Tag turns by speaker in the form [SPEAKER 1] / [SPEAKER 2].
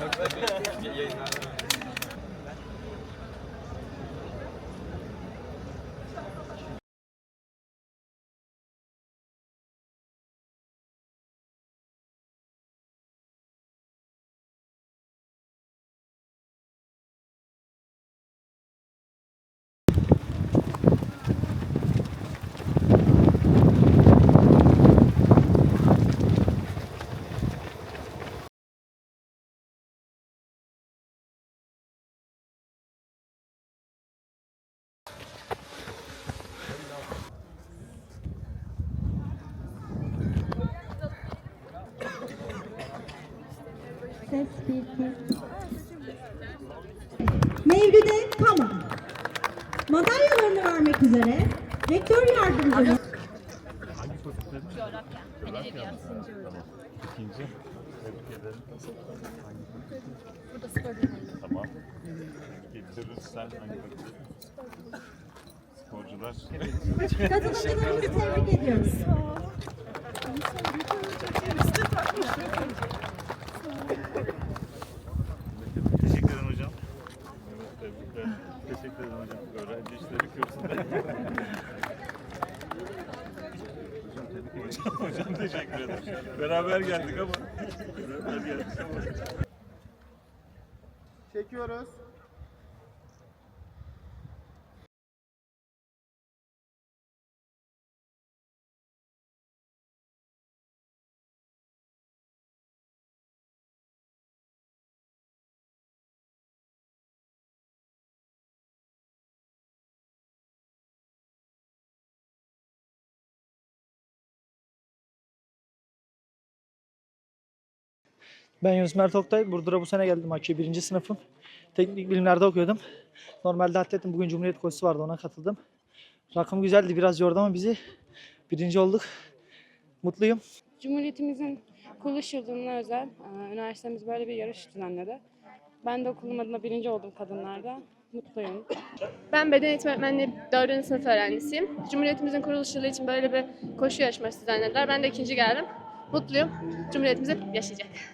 [SPEAKER 1] Thank you. Ses bir, iki. Mevlüde Kama. Madalyalarını vermek üzere rektör yardımcımız
[SPEAKER 2] Hangi fakülte? Coğrafya. Tamam. İkinci. Tebrik ederim. Hangi fakülte?
[SPEAKER 3] Burada spor bilimleri.
[SPEAKER 2] Tamam. Getiririz sen hangi fakülte? Sporcular.
[SPEAKER 1] katılımcılarımızı tebrik ediyoruz.
[SPEAKER 2] Teşekkür ederim hocam. Evet, tebrikler. Teşekkür ederim hocam. Öğrenci işleri kursunda. hocam, hocam teşekkür ederim. Beraber geldik ama. Beraber geldik ama.
[SPEAKER 4] Çekiyoruz.
[SPEAKER 5] Ben Yunus Mert Oktay. Burdur'a bu sene geldim AKİ birinci sınıfım. Teknik bilimlerde okuyordum. Normalde atletim. Bugün Cumhuriyet koşusu vardı ona katıldım. Rakım güzeldi. Biraz yordu ama bizi birinci olduk. Mutluyum.
[SPEAKER 6] Cumhuriyetimizin kuruluş yılına özel e, üniversitemiz böyle bir yarış düzenledi. Ben de okulum adına birinci oldum kadınlarda. Mutluyum.
[SPEAKER 3] Ben beden eğitimi öğretmenliği 4. sınıf öğrencisiyim. Cumhuriyetimizin kuruluş yılı için böyle bir koşu yarışması düzenlediler. Ben de ikinci geldim. Mutluyum. Cumhuriyetimiz hep yaşayacak.